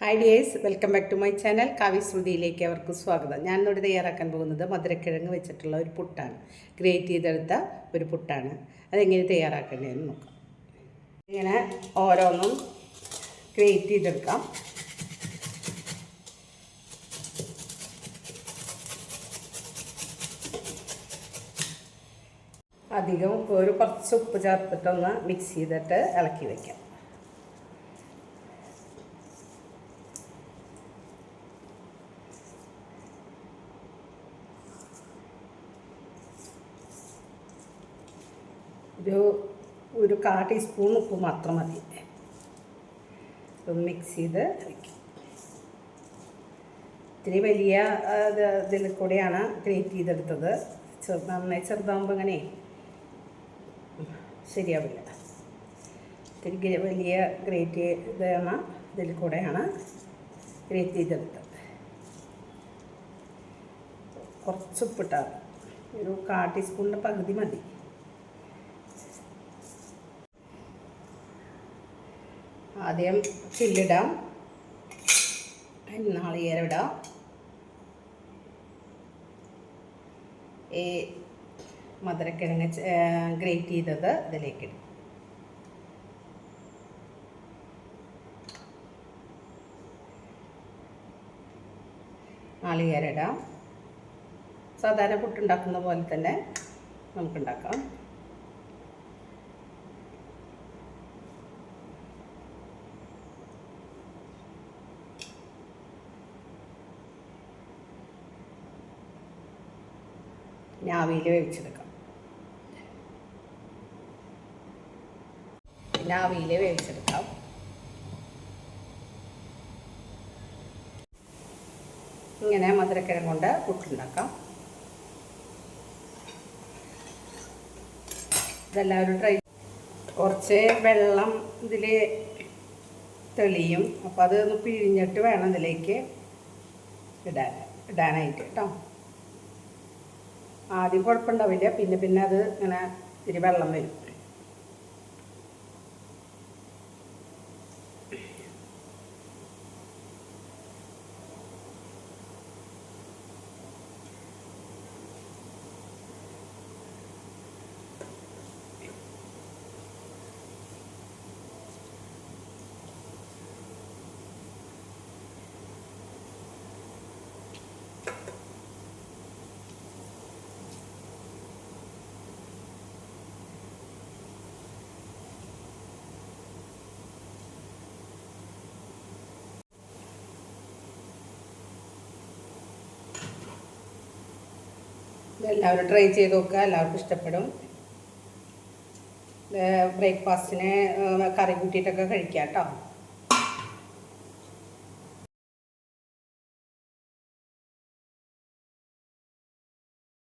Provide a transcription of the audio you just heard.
Hi dears welcome back to my channel Kavya ശ്രുതിയിലേക്ക് അവർക്ക് സ്വാഗതം. ഞാൻ ഇന്നിവിടെ തയ്യാറാക്കാൻ പോകുന്നത് മധുരക്കിഴങ്ങ് വെച്ചിട്ടുള്ള ഒരു പുട്ടാണ്. ഗ്രേറ്റ് ചെയ്തെടുത്ത ഒരു പുട്ടാണ്. അതെങ്ങനെ തയ്യാറാക്കേണ്ടതെന്ന് നോക്കാം. ഇങ്ങനെ ഓരോന്നും ഗ്രേറ്റ് ചെയ്തെടുക്കാം. അധികം ഒരു കുറച്ച് ഉപ്പ് ചേർത്തിട്ടൊന്ന് മിക്സ് ചെയ്തിട്ട് ഇളക്കി വയ്ക്കാം ഒരു ഒരു കാ ടീസ്പൂൺ ഉപ്പ് മാത്രം മതി. മിക്സ് ചെയ്ത് ഇത്തിരി വലിയ ഇതിൽ കൂടെയാണ് ഗ്രേറ്റ് ചെയ്തെടുത്തത്. ചെറുത് നന്നായി ചെറുതാകുമ്പോൾ അങ്ങനെ ശരിയാവില്ല. ഇത്തിരി വലിയ ഗ്രേറ്റ് ഇതാണ് ഇതിൽ കൂടെയാണ് ഗ്രേറ്റ് ചെയ്തെടുത്തത്. കുറച്ച് ഉപ്പിട്ടാൽ. ഒരു കാ ടീസ്പൂണിന്റെ പകുതി മതി. ആദ്യം ചില്ലിടാം. നാളികേരം ഇടാം ഈ മധുരക്കിഴങ്ങ് ഗ്രേറ്റ് ചെയ്തത് ഇതിലേക്ക് ഇടും. നാളികേരം ഇടാം സാധാരണ പുട്ടുണ്ടാക്കുന്ന പോലെ തന്നെ നമുക്കുണ്ടാക്കാം. ആവിയിൽ വേവിച്ചെടുക്കാം. പിന്നെ വേവിച്ചെടുക്കാം. ഇങ്ങനെ മധുരക്കിഴങ്ങ് കൊണ്ട് പുട്ടുണ്ടാക്കാം. ഇതെല്ലാവരും ട്രൈ കുറച്ച് വെള്ളം ഇതിൽ തെളിയും. അപ്പോൾ അത് പിഴിഞ്ഞിട്ട് വേണം ഇതിലേക്ക് ഇടാൻ ഇടാനായിട്ട് കേട്ടോ. ആദ്യം കുഴപ്പമുണ്ടാവില്ല. പിന്നെ പിന്നെ അത് ഇങ്ങനെ ഇത്തിരി വെള്ളം വരും. ഇതെല്ലാവരും ട്രൈ ചെയ്ത് നോക്കുക. എല്ലാവർക്കും ഇഷ്ടപ്പെടും. ബ്രേക്ക്ഫാസ്റ്റിന് കറി കൂട്ടിയിട്ടൊക്കെ കഴിക്കാം കേട്ടോ.